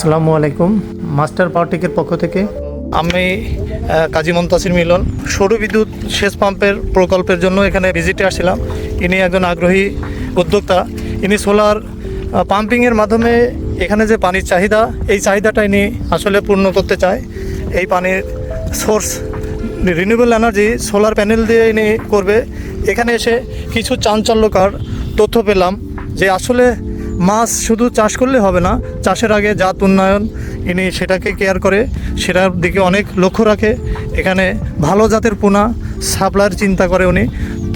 আসসালামু আলাইকুম। মাস্টার পাওয়ারটেকের পক্ষ থেকে। আমি কাজী মন্তাসির মিলন। সৌর বিদ্যুৎ সেচ পাম্পের প্রকল্পের জন্য এখানে ভিজিটে আসছিলাম। ইনি একজন আগ্রহী উদ্যোক্তা। ইনি সোলার পাম্পিংয়ের মাধ্যমে এখানে যে পানির চাহিদা, এই চাহিদাটা ইনি আসলে পূর্ণ করতে চায়। এই পানির source renewable energy solar panel দিয়ে ইনি করবে। এখানে এসে কিছু চাঞ্চল্যকার তথ্য পেলাম যে আসলে মাছ শুধু চাষ করলে হবে না চাষের আগে জাত উন্নয়ন ইনি সেটাকে কেয়ার করে সেটার দিকে অনেক লক্ষ্য রাখে। এখানে ভালো জাতের পোনা সাপ্লাইয়ের চিন্তা করে উনি।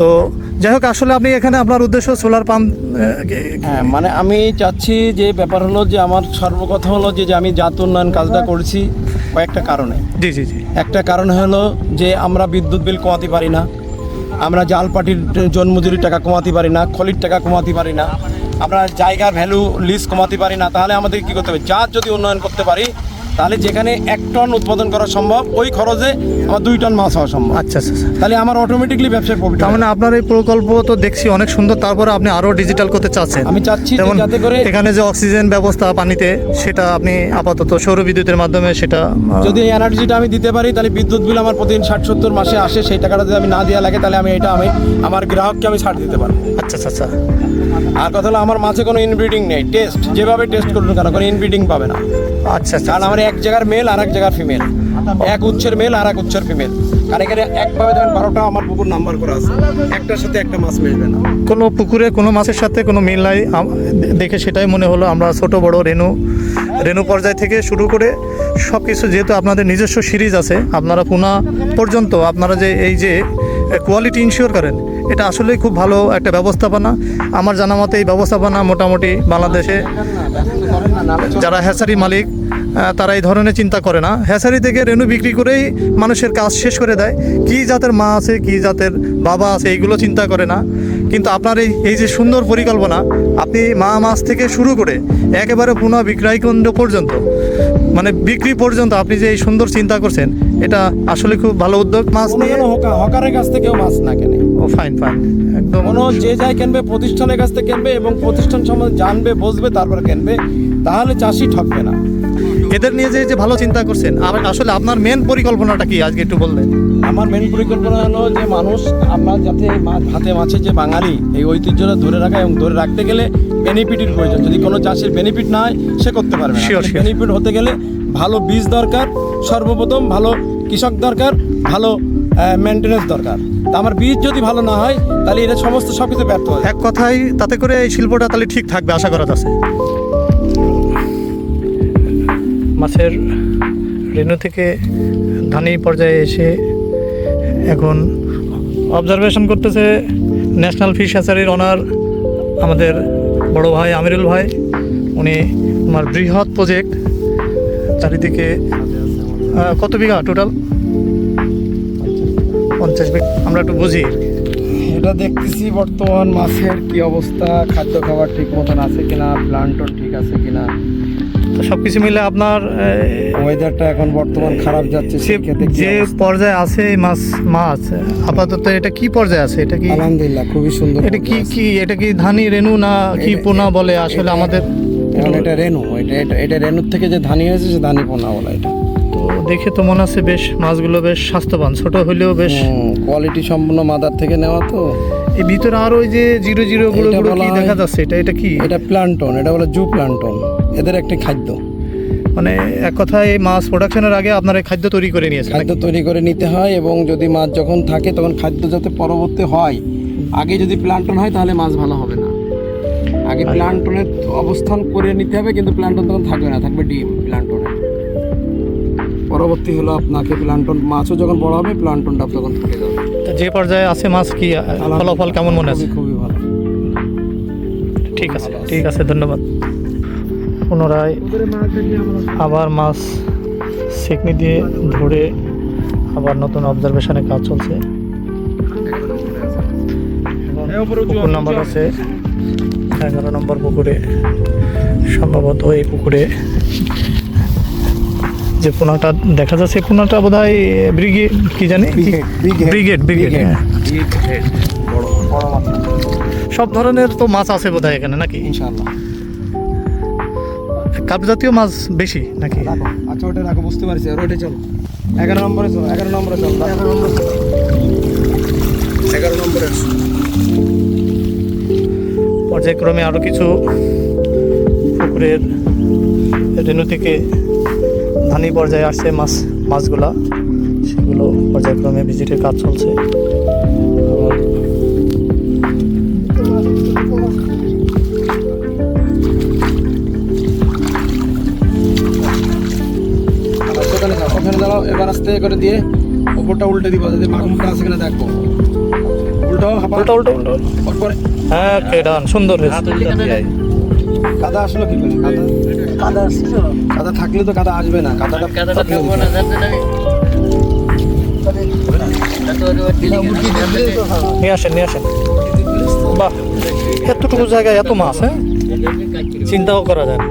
তো যাই হোক আসলে আপনি এখানে আপনার উদ্দেশ্য সোলার পাম্প হ্যাঁ মানে আমি চাচ্ছি যে ব্যাপার হলো যে আমার সর্বকথা হলো যে যে আমি জাত উন্নয়ন কাজটা করছি কয়েকটা কারণে। জি জি জি। একটা কারণ হলো যে আমরা বিদ্যুৎ বিল কমাতে পারি না। আমরা জাল পাটির জন্মজুরির টাকা কমাতে পারি না খলির টাকা কমাতে পারি না। আমরা জায়গার ভ্যালু লিস্ট কমাতে পারি না তাহলে আমাদের কী করতে হবে? জাত যদি উন্নয়ন করতে পারি তাহলে যেখানে এক টন উৎপাদন করা সম্ভব ওই খরচে আমার দুই টন মাছ হওয়া সম্ভব। আচ্ছা আচ্ছা আচ্ছা। তাহলে আমার অটোমেটিকলি ব্যবসায় প্রফিট তার মানে আপনার এই প্রকল্প তো দেখছি অনেক সুন্দর তারপরে আপনি আরও ডিজিটাল করতে চাচ্ছেন। আমি চাচ্ছি যেমন যাতে করে এখানে যে অক্সিজেন ব্যবস্থা পানিতে সেটা আপনি আপাতত সৌর বিদ্যুতের মাধ্যমে সেটা যদি এই এনার্জিটা আমি দিতে পারি তাহলে বিদ্যুৎ বিল আমার প্রতিদিন ষাট সত্তর মাসে আসে সেই টাকাটা যদি আমি না দেওয়া লাগে তাহলে আমি এটা আমি আমার গ্রাহককে আমি ছাড় দিতে পারব। আচ্ছা আচ্ছা আচ্ছা। আর কথা হলো আমার মাঝে কোনো ইনব্রিডিং নেই। টেস্ট যেভাবে টেস্ট করুন কেন কোনো ইনব্রিডিং পাবে না। আচ্ছা আচ্ছা কারণ আমার এক জায়গার মেল আর এক জায়গার ফিমেল এক উচ্ছের মেল আর এক উচ্ছের ফিমেল কারণ এখানে একভাবে দেখেন বারোটা আমার পুকুর নাম্বার করা আছে। একটার সাথে একটা মাছ মিলবে না। কোনো পুকুরে কোনো মাছের সাথে কোনো মিল নাই। দেখে সেটাই মনে হলো আমরা ছোট বড় রেনু রেনু পর্যায় থেকে শুরু করে সব কিছু যেহেতু আপনাদের নিজস্ব সিরিজ আছে আপনারা পুনা পর্যন্ত আপনারা যে এই যে কোয়ালিটি ইনশিওর করেন এটা আসলেই খুব ভালো একটা ব্যবস্থাপনা। আমার জানা মতে এই ব্যবস্থাপনা মোটামুটি বাংলাদেশে যারা হ্যাচারি মালিক তারা এই ধরনের চিন্তা করে না। হ্যাচারি থেকে রেনু বিক্রি করেই মানুষের কাজ শেষ করে দেয়। কী জাতের মা আছে, কী জাতের বাবা আছে, এইগুলো চিন্তা করে না। কিন্তু আপনার এই এই যে সুন্দর পরিকল্পনা, আপনি মা মাছ থেকে শুরু করে একেবারে পুনঃ বিক্রয় কেন্দ্র পর্যন্ত মানে বিক্রি পর্যন্ত আপনি যে এই সুন্দর চিন্তা করছেন, এটা আসলে খুব ভালো উদ্যোগ। মাছ হকারের কাছ থেকেও মাছ না কেনে। ও ফাইন ফাইন একদম কোনো যে যাই কিনবে প্রতিষ্ঠানের কাছ থেকে কিনবে এবং প্রতিষ্ঠান সম্বন্ধে জানবে বুঝবে তারপর কিনবে তাহলে চাষি ঠকবে না। এদের নিয়ে যে যে ভালো চিন্তা করছেন আসলে আপনার মেন পরিকল্পনাটা কি আজকে একটু বললেন? আমার মেন পরিকল্পনা হলো যে মানুষ আমরা যাতে ভাতে মাছে যে বাঙালি এই ঐতিহ্যটা ধরে রাখা এবং ধরে রাখতে গেলে বেনিফিটের প্রয়োজন। যদি কোনো চাষের বেনিফিট না হয় সে করতে পারবে sure. বেনিফিট হতে গেলে ভালো বীজ দরকার সর্বপ্রথম ভালো কৃষক দরকার ভালো মেনটেনেন্স দরকার। তা আমার বীজ যদি ভালো না হয় তাহলে এটা সমস্ত সব কিছু ব্যর্থ হয় এক কথাই তাতে করে এই শিল্পটা তাহলে ঠিক থাকবে আশা করা যাচ্ছে। মাছের রেণু থেকে ধানি পর্যায়ে এসে এখন অবজারভেশন করতেছে ন্যাশনাল ফিশ হ্যাচারির অনার আমাদের বড় ভাই আমিরুল ভাই। উনি আমার বৃহৎ প্রজেক্ট চারিদিকে কত বিঘা টোটাল পঞ্চাশ বিঘা আমরা একটু বুঝি। এটা দেখতেছি বর্তমান মাছের কি অবস্থা খাদ্য খাবার ঠিক মতন আছে কিনা প্লান্টন ঠিক আছে কিনা। তো সব কিছু মিলে আপনার ওয়েদারটা এখন বর্তমান খারাপ যাচ্ছে যে? পর্যায়ে আছে মাছ মাছ আপাতত এটা কি পর্যায়ে আছে? এটা কি আলহামদুলিল্লাহ খুবই সুন্দর এটা কি কি এটা কি ধানি রেণু না কি পোনা বলে আসলে আমাদের এখন এটা রেনু এটা এটা রেনুর থেকে যে ধানি হয়েছে সে ধানি পোনা বলে এটা। দেখে তো মনে হচ্ছে বেশ মাছগুলো বেশ স্বাস্থ্যবান ছোট হলেও বেশ কোয়ালিটি সম্পূর্ণ মাদার থেকে নেওয়া তো। এই ভিতরে আরও ওই যে জিরো জিরো গুলো গুলো কি দেখা যাচ্ছে? এটা এটা কি? এটা প্লান্টন এটা বলে জু প্লান্টন এদের একটি খাদ্য। মানে এক কথায় এই মাছ প্রোডাকশনের আগে আপনারা এই খাদ্য তৈরি করে নিয়েছেন খাদ্য তৈরি করে নিতে হয় এবং যদি মাছ যখন থাকে তখন খাদ্য যাতে পরবর্তী হয় আগে যদি প্লান্টন হয় তাহলে মাছ ভালো হবে না। আগে প্লান্টনের অবস্থান করে নিতে হবে কিন্তু প্লান্টন তখন থাকবে না থাকবে ডিম প্লান্টনে পরবর্তী হলো আপনাকে প্লান্টন মাছও যখন বড় হবে প্লান্টনটা তখন থেকে যাবে। যে পর্যায়ে আছে মাছ কি ফলাফল কেমন মনে আছে? খুবই ভালো। ঠিক আছে ঠিক আছে ধন্যবাদ। পুনরায় আবার মাছ সেকনি দিয়ে ধরে আবার নতুন অবজারভেশনে কাজ চলছে। পুকুর নাম্বার আছে এগারো নম্বর পুকুরে সম্ভবত এই পুকুরে যে পোনাটা দেখা যাচ্ছে পোনাটা বোধ হয় ব্রিগেড কি জানি? Brigade brigade. বড় বড় সব ধরনের তো মাছ আছে বোধ হয় এখানে নাকি? ইনশাআল্লাহ। কাপ জাতীয় মাছ বেশি নাকি? আচ্ছা ওটা রাখো বুঝতে পারছি। আর ওইটা চলো। এগারো নম্বরে চলো এগারো নম্বরে চলো এগারো নম্বরে এগারো নম্বরে পর্যায়ক্রমে আরও কিছু পুকুরের রেণু থেকে ধানি পর্যায়ে আসছে মাছ মাছগুলা। সেগুলো পর্যায়ক্রমে ভিজিটের কাজ চলছে। ওখানে দাঁড়াও এবার আস্তে করে দিয়ে ওপরটা উল্টে দিব যদি মাগুমটা আছে কিনা দেখব উল্টো হাঁপা। উল্টো উল্টো। উল্টো হ্যাঁ কে ডান সুন্দর হয়েছে। কাদা আসলো কি করে? কাদা কাদা কাদা থাকলে তো কাদা আসবে না কাদাটা থাকলে নিয়ে আসেন নিয়ে আসেন। বাহ এতটুকু জায়গায় এত মাছ হ্যাঁ? চিন্তাও করা যায় না।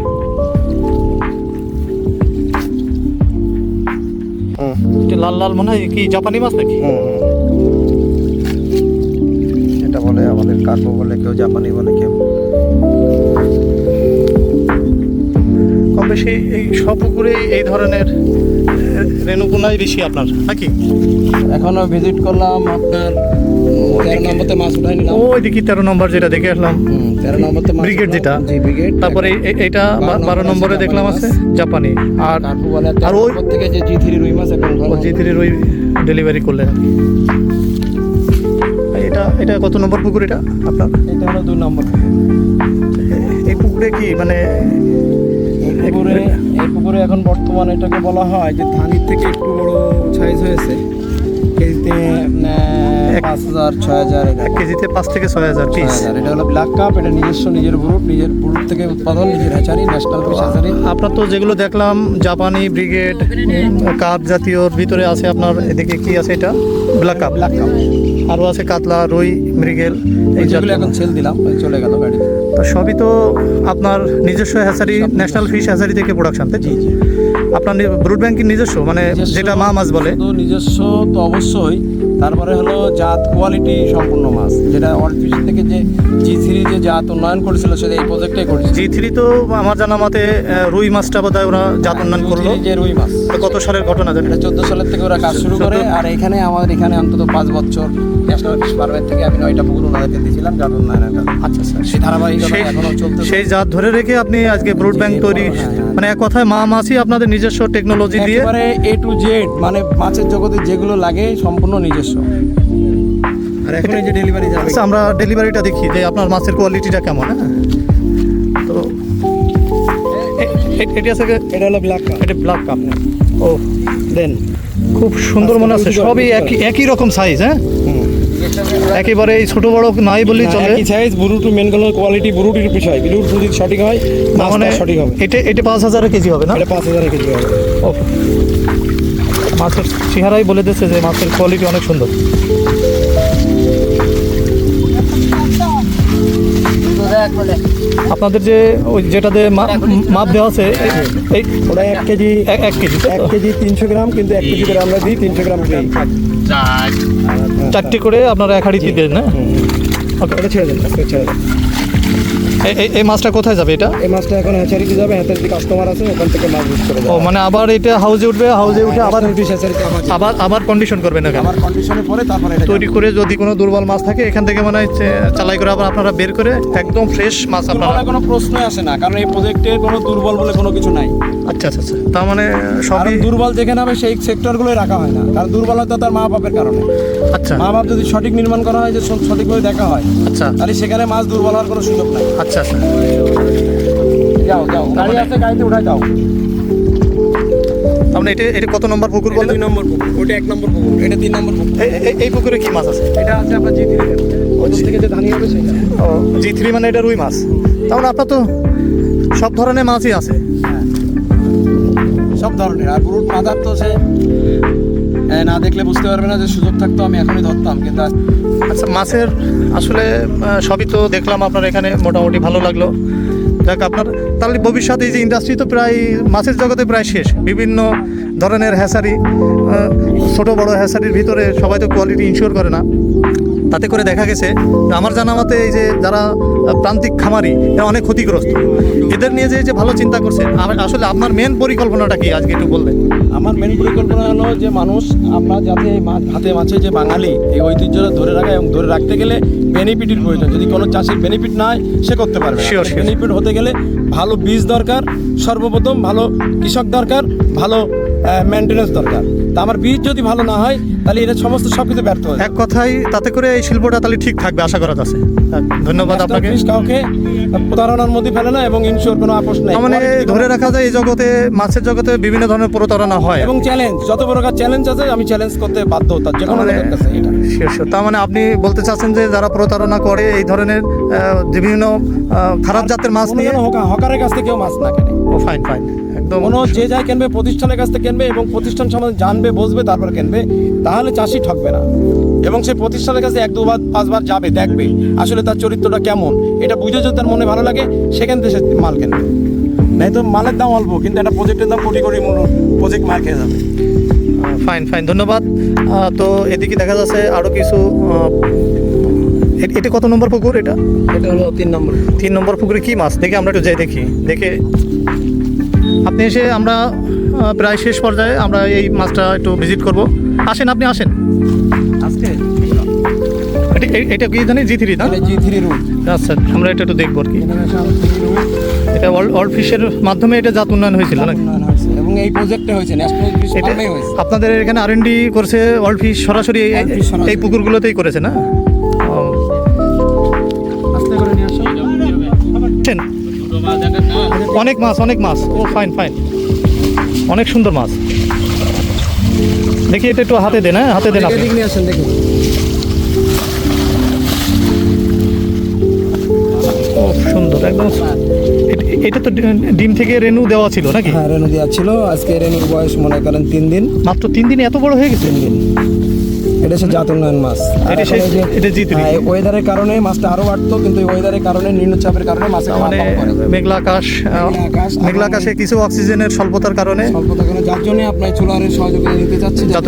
লাল লাল মনে হয় কি জাপানি মাছ নাকি? এটা বলে আমাদের কার্পো বলে কেউ জাপানি বলে কেউ। কম বেশি এই সব পুকুরে এই ধরনের রেণুকুনাই বেশি আপনার নাকি? এখনও ভিজিট করলাম আপনার তেরো নম্বরতে মাছ উঠাই নিলাম। ওই দিকে তেরো নম্বর যেটা দেখে আসলাম। তেরো নম্বরতে ব্রিগেড যেটা। জি ব্রিগেড। তারপরে এইটা বারো বারো নম্বরে দেখলাম আছে জাপানি। আর আর ওই- থেকে যে জি থ্রি রুই মাছ এখন জি থ্রির ওই ডেলিভারি করলেন। এটা এটা কত নম্বর পুকুর এটা আপনার? এটা হলো দুই নম্বর এই পুকুরে কি মানে পুকুরে এই পুকুরে এখন বর্তমানে এটাকে বলা হয় যে ধানির থেকে একটু বড় সাইজ হয়েছে। কেজিতে পাঁচ হাজার ছয় হাজার কেজিতে পাঁচ থেকে ছয় হাজার ছয় পিস হাজার। এটা হলো ব্ল্যাক কাপ এটা নিজস্ব নিজের ব্রুট নিজের ব্রুট থেকে উৎপাদন নিজের হ্যাচারি ন্যাশনাল ফিশ হ্যাচারি আপনার তো যেগুলো দেখলাম জাপানি ব্রিগেড কাপ জাতীয়র ভিতরে আছে আপনার এদিকে কি আছে এটা? ব্ল্যাক কাপ ব্ল্যাক কাপ আরও আছে কাতলা রুই মৃগেল এই যেগুলো জাতীয়। এখন সেল দিলাম চলে গেল গাড়িতে। তো সবই তো আপনার নিজস্ব হ্যাচারি ন্যাশনাল ফিশ হ্যাচারি থেকে প্রোডাকশন তাই? জি জি। আপনার ব্রুড ব্যাংকের নিজস্ব? মানে যেটা মা মাছ বলে। নিজস্ব তো অবশ্যই। তারপরে হলো জাত কোয়ালিটি সম্পূর্ণ মাছ যেটা ফিশ থেকে যে জি থ্রি যে জাত উন্নয়ন করেছিল সেটা এই প্রজেক্টটাই করেছে। জি থ্রি তো আমার জানা মতে রুই মাছটা বোধ হয় ওরা জাত উন্নয়ন করল। যে রুই মাছ। কত সালের ঘটনা জানেন? এটা চোদ্দ সালের থেকে ওরা কাজ শুরু করে আর এখানে আমাদের এখানে অন্তত পাঁচ বছর ন্যাশনাল ফিশ পারমেন্ট থেকে আমি নয়টা পুকুর ওনাদেরকে দিয়েছিলাম জাত উন্নয়নের আচ্ছা স্যার সেই ধারাবাহিকতা সেই এখনও চলতে সেই জাত ধরে রেখে আপনি আজকে ব্রুড ব্যাংক তৈরি হ্যাঁ, হ্যাঁ। মানে এক কথায় মা মাছই আপনাদের নিজস্ব টেকনোলজি দিয়ে? এ টু জেড মানে মাছের জগতে যেগুলো লাগে সম্পূর্ণ নিজস্ব। আর এখন এই যে ডেলিভারি যাবে। আচ্ছা আমরা ডেলিভারিটা দেখি যে আপনার মাছের কোয়ালিটিটা কেমন হ্যাঁ? তো এ- এ- আছে এটা হলো ব্ল্যাক কাপ এটা ব্ল্যাক কাপ ও দেন খুব সুন্দর মনে আছে সবই একই একই রকম সাইজ হ্যাঁ? একেবারে এই ছোট বড় নাই বললেই চলে। একই সাইজ বুরুটু মেন কোনো কোয়ালিটি বুরুটির বিষয় বিলুর যদি সঠিক হয় মানে সঠিক হবে। এটা এটা পাঁচ হাজার কেজি হবে না? এটা পাঁচ হাজার কেজি হবে। ও মাছের চেহারাই বলে দিচ্ছে যে মাছের কোয়ালিটি অনেক সুন্দর। আপনাদের যে ওই যেটাতে মাপ দেওয়া আছে এই- ওটা এক কেজি এক এক কেজি এক কেজি তিনশো গ্রাম কিন্তু এক কেজি করে আমরা দিই তিনশো গ্রাম ফ্রি চারটি করে আপনারা এক হাড়িতে দেন না ওকে এটা ছেড়ে দেন ছেড়ে দেন। এই- মাছটা কোথায় যাবে এটা? এই মাছটা এখন হ্যাচারিতে যাবে হ্যাচারিতে কাস্টমার আছে ওখান থেকে মাছ বুঝ করে ও মানে আবার এটা হাউজে উঠবে হাউজে উঠে আবার আবার আবার আবার কন্ডিশন করবে না আমার কন্ডিশনে পরে তারপরে এটা তৈরি করে যদি কোনো দুর্বল মাছ থাকে এখান থেকে মানে চালাই করে আবার আপনারা বের করে একদম ফ্রেশ মাছ আপনারা কোনো প্রশ্নই আসে না কারণ এই প্রজেক্টের কোনো দুর্বল বলে কোনো কিছু নাই। আচ্ছা আচ্ছা আচ্ছা। তার মানে সবই দুর্বল যেখানে হবে সেই সেক্টরগুলোই রাখা হয় না। কারণ দুর্বলতা তার মা বাপের কারণে। আচ্ছা। মা বাপ যদি সঠিক নির্মাণ করা হয় যে সঠিকভাবে দেখা হয় আচ্ছা। তাহলে সেখানে মাছ দুর্বল হওয়ার কোনো সুযোগ নাই। আচ্ছা। আচ্ছা যাও যাও। গাড়ি আছে গাড়িতে উঠাই যাও। মানে এটা এটা কত নম্বর পুকুর এটা বললেন? দুই নম্বর পুকুর। ওটা এক নম্বর পুকুর। এটা তিন নম্বর পুকুর। এই- পুকুরে কি মাছ আছে? এটা আছে আপনার জি থ্রি। থেকে যে ধানি হবে সেটা। ও জি থ্রি মানে এটা রুই মাছ। মানে আপনার তো সব ধরনের মাছই আছে। সব ধরনের। আর ব্রুট মাদার তো সে না দেখলে বুঝতে পারবে না যে সুযোগ থাকতো আমি এখনই ধরতাম কিন্তু আচ্ছা মাছের আসলে সবই তো দেখলাম আপনার এখানে, মোটামুটি ভালো লাগল। যাক, আপনার, তাহলে ভবিষ্যতে এই যে ইন্ডাস্ট্রি তো প্রায়, মাছের জগতে প্রায় শেষ। বিভিন্ন ধরনের হ্যাসারি ছোট বড় হ্যাসারির ভিতরে সবাই তো কোয়ালিটি ইনশিওর করে না। তাতে করে দেখা গেছে আমার জানা মতে এই যে যারা প্রান্তিক খামারি এরা অনেক ক্ষতিগ্রস্ত। এদের নিয়ে যে যে ভালো চিন্তা করছেন আর আসলে আপনার মেন পরিকল্পনাটা কি আজকে একটু বললেন আমার মেন পরিকল্পনা হলো যে মানুষ আমরা যাতে এই মাছ যে বাঙালি এই ঐতিহ্যটা ধরে রাখা এবং ধরে রাখতে গেলে বেনিফিটের প্রয়োজন। যদি কোনো চাষির বেনিফিট না হয় সে করতে পারবে sure. বেনিফিট হতে গেলে ভালো বীজ দরকার সর্বপ্রথম ভালো কৃষক দরকার ভালো মেনটেনেন্স দরকার। তা আমার বীজ যদি ভালো না হয় তাহলে এটা সমস্ত সব কিছু ব্যর্থ হয়ে। এক কথাই তাতে করে এই শিল্পটা তাহলে ঠিক থাকবে আশা করা যাচ্ছে। ধন্যবাদ আপনাকে। কাউকে প্রতারণার মধ্যে ফেলে না এবং ইনশিওর কোনো আপোষ নেই। মানে ধরে রাখা যায় এই জগতে মাছের জগতে বিভিন্ন ধরনের প্রতারণা হয়। এবং চ্যালেঞ্জ যত প্রকার চ্যালেঞ্জ আছে আমি চ্যালেঞ্জ করতে বাধ্য তার যে কোনো মানে কাছে এটা। sure. তার মানে আপনি বলতে চাচ্ছেন যে যারা প্রতারণা করে এই ধরনের বিভিন্ন খারাপ জাতের মাছ নিয়ে হকা- হকারের কাছ থেকে কেউ মাছ না কেনে। ও ফাইন ফাইন একদম। কোনো যে যাই কিনবে প্রতিষ্ঠানের কাছ থেকে কিনবে এবং প্রতিষ্ঠান সম্বন্ধে জানবে বুঝবে তারপর কিনবে তাহলে চাষি ঠকবে না। এবং সেই প্রতিষ্ঠানের কাছে এক দুবার পাঁচবার যাবে দেখবে আসলে তার চরিত্রটা কেমন। এটা বুঝে যদি তার মনে ভালো লাগে সেখান থেকে সে মাল কিনবে। নাই তো মালের দাম অল্প কিন্তু একটা প্রজেক্টের দাম কোটি কোটি প্রজেক্ট মার খেয়ে যাবে। ফাইন ফাইন ধন্যবাদ। তো এদিকে দেখা যাচ্ছে আরও কিছু এটা কত নম্বর পুকুর এটা? এটা হলো তিন নম্বর। তিন নম্বর পুকুরে কি মাছ? দেখে আমরা একটু যাই দেখি। দেখে আপনি এসে আমরা প্রায় শেষ পর্যায়ে আমরা এই মাছটা একটু ভিজিট করব। আসেন আপনি আসেন। আজকে? এটা কি জানি? জি থ্রি না? জি থ্রি রুম আচ্ছা আমরা এটা একটু দেখব আর কি। এটা ওয়ার্ল্ড ফিশের মাধ্যমে এটা জাত উন্নয়ন হয়েছিল নাকি এবং এই প্রজেক্টে হয়েছে আপনাদের এখানে আর এন ডি করছে ওয়ার্ল্ড ফিশ সরাসরি। এই পুকুরগুলোতেই করেছে না? অনেক মাছ অনেক মাছ। ও ফাইন ফাইন অনেক সুন্দর মাছ। দেখি এটা একটু হাতে দেন হ্যাঁ? হাতে দেন আপনি। সুন্দর একদম এট- এটা তো ডিম থেকে রেনু দেওয়া ছিল নাকি? হ্যাঁ রেনু দেওয়া ছিল। আজকে রেনুর বয়স মনে করেন তিন দিন। মাত্র তিন দিনে এত বড় হয়ে গেছে? তিন দিন। এটা হচ্ছে জাত উন্নয়ন মাছ। এটা সেই- এটা জি থ্রি। হ্যাঁ, ওয়েদারের কারণে মাছটা আরও বাড়তো কিন্তু ওয়েদারের কারণে নিম্নচাপের কারণে খাওয়া মানে মেঘলা আকাশ মেঘলা আকাশ, মেঘলা আকাশে কিছু অক্সিজেনের স্বল্পতার কারণে। স্বল্পতা কারণে যার জন্য আপনার চুলারের সহযোগিতা নিতে চাচ্ছি যত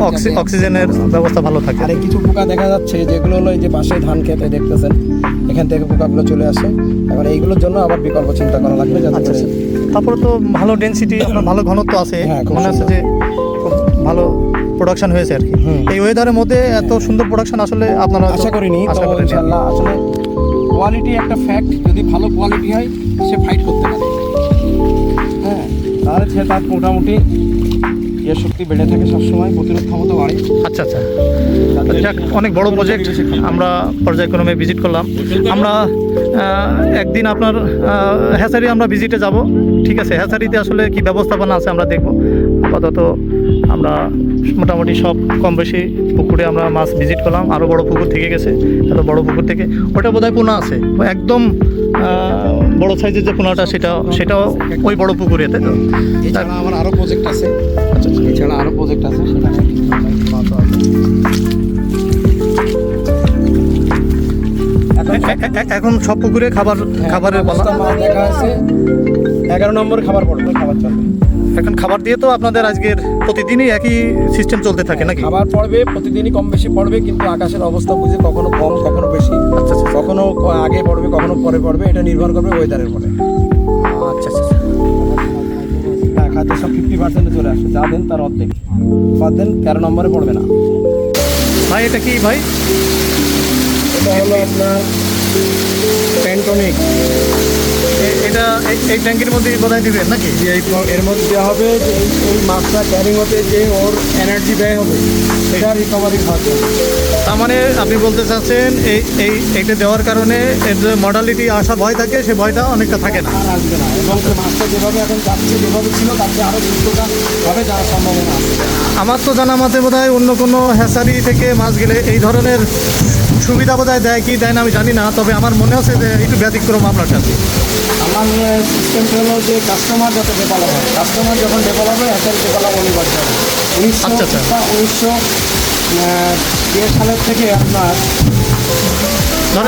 অক্সি- যাতে- অক্সিজেনের ব্যবস্থা ভালো থাকে। আর কিছু পোকা দেখা যাচ্ছে যেগুলো হলো এই যে পাশে ধান খেতে দেখতেছেন এখান থেকে পোকাগুলো চলে আসে। এবার এইগুলোর জন্য আবার বিকল্প চিন্তা করা লাগবে যাতে আচ্ছা আচ্ছা। তারপরে তো ভালো ডেনসিটি ভালো ঘনত্ব আছে। হ্যাঁ, মনে হচ্ছে যে খুব ভালো প্রোডাকশন হয়েছে আর কি। এই ওয়েদারের মধ্যে এত সুন্দর প্রোডাকশন আসলে আপনারা আশা করিনি আশা তো করেননি। আসলে কোয়ালিটি একটা ফ্যাক্ট যদি ভালো কোয়ালিটি হয় সে ফাইট করতে পারে। হ্যাঁ তাহলে সে তার মোটামুটি ইয়ে শক্তি বেড়ে থাকে সবসময় প্রতিরোধ ক্ষমতা বাড়ে। আচ্ছা আচ্ছা। যাক অনেক বড় প্রজেক্ট আমরা পর্যায়ক্রমে ভিজিট করলাম। আমরা একদিন আপনার হ্যাচারি আমরা ভিজিটে যাব। ঠিক আছে হ্যাচারিতে আসলে কি ব্যবস্থাপনা আছে আমরা দেখব। আপাতত আমরা মোটামুটি সব কম বেশি পুকুরে আমরা মাছ ভিজিট করলাম। আরও বড় পুকুর থেকে গেছে এত বড় পুকুর থেকে। ওটা বোধহয় পোনা আছে একদম বড় সাইজের যে পোনাটা সেটা সেটাও ওই বড় পুকুরে তাই তো? এছাড়া আমার আরও প্রজেক্ট আছে। আচ্ছা আচ্ছা। এছাড়া আরও প্রজেক্ট আছে সেটা এখন সব পুকুরে খাবার খাবারের পালা। দেখা আছে। এগারো নম্বর খাবার পড়বে খাবার চলবে। এখন খাবার দিয়ে তো আপনাদের আজকের প্রতিদিনই একই সিস্টেম চলতে থাকে নাকি? খাবার পড়বে প্রতিদিনই কম বেশি পড়বে কিন্তু আকাশের অবস্থা বুঝে কখনো কম কখনো বেশি। আচ্ছা আচ্ছা। কখনো আগে পড়বে কখনো পরে পড়বে এটা নির্ভর করবে ওয়েদারের উপরে। আচ্ছা আচ্ছা আচ্ছা। হ্যাঁ খাদ্য সব ফিফটি পার্সেন্টে চলে আসে যা দেন তার অর্ধেক। বাদ দেন তেরো নম্বরে পড়বে না। ভাই এটা কি ভাই? এটা হলো আপনার প্যান্টনিক এ- এটা এই- এই ট্যাঙ্কির মধ্যে বোধহয় দিবেন নাকি? এর মধ্যে দেওয়া হবে যে এই মাছটা ক্যারিং হতে যে ওর এনার্জি ব্যয় হবে সেটা রিকভারি তার মানে আপনি বলতে চাচ্ছেন এই এই এটা দেওয়ার কারণে এর যে মডালিটি আসা ভয় থাকে সে ভয়টা অনেকটা থাকে না। আসবে না। এবং মাছটা যেভাবে এখন যাচ্ছে যেভাবে ছিল তার চেয়ে আরও দ্রুততা ভাবে যাওয়ার সম্ভাবনা আছে। আমার তো জানা মতে বোধ হয় অন্য কোনো হ্যাসারি থেকে মাছ গেলে এই ধরনের সুবিধা বোধ হয় দেয় কি দেয় না আমি জানি না তবে আমার মনে হচ্ছে যে একটু ব্যতিক্রম আপনার কাছে আমার সিস্টেমটা হলো যে কাস্টমার যাতে ডেভেলপ হয়। কাস্টমার যখন ডেভেলপ হয় একের ডেভেলপ অনিবার্য হবে। উনিশশো আচ্ছা, আচ্ছা। উনিশশো দেড় সালের থেকে আপনার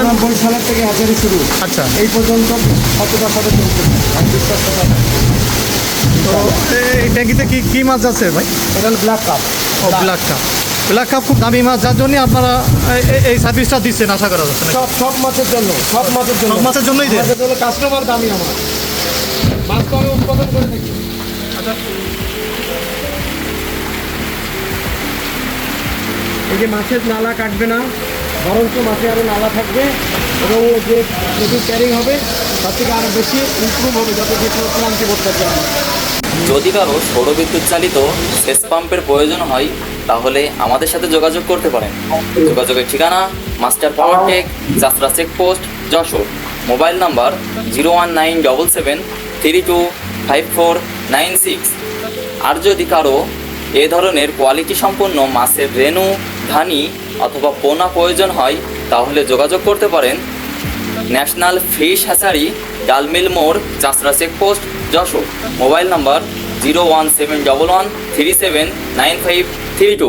নব্বই সালের থেকে হ্যাচারি শুরু। আচ্ছা। এই পর্যন্ত শতটা শত চলছে? বিশ্বাস করতে তো এই ট্যাঙ্কিতে কি কি মাছ আছে ভাই? এটা হলো ব্ল্যাক কাপ ও ব্ল্যাক কাপ ব্ল্যাক কাপ খুব দামি মাছ যার জন্য আপনারা এই সার্ভিসটা দিচ্ছেন আশা করা যাচ্ছে সব সব মাছের জন্য সব মাছের জন্য। সব মাছের জন্যই জন্য কাস্টমার দামি আমার। মাছ তো আমি উৎপাদন করে থাকি। এই যে মাছের নালা কাটবে না বরঞ্চ মাছে আরও নালা থাকবে এবং যে প্রচুর ক্যারিং হবে তার থেকে আরও বেশি ইমপ্রুভ হবে যাতে যে কোনো ক্লান্তি করতে হবে যদি কারও সৌরবিদ্যুৎ চালিত সেচ পাম্পের প্রয়োজন হয় তাহলে আমাদের সাথে যোগাযোগ করতে পারেন। যোগাযোগের ঠিকানা, মাস্টার পাওয়ার টেক যাত্রা checkpost Jessore. Mobile number zero one nine double seven three two five four nine six. আর যদি কারও এ ধরনের কোয়ালিটি সম্পন্ন মাছের রেনু, ধানি অথবা পোনা প্রয়োজন হয়, তাহলে যোগাযোগ করতে পারেন। ন্যাশনাল ফিশ হ্যাচারি, ডালমিল মোড় চাষরা checkpost Jessore. Mobile number zero one seven double one three seven nine five three two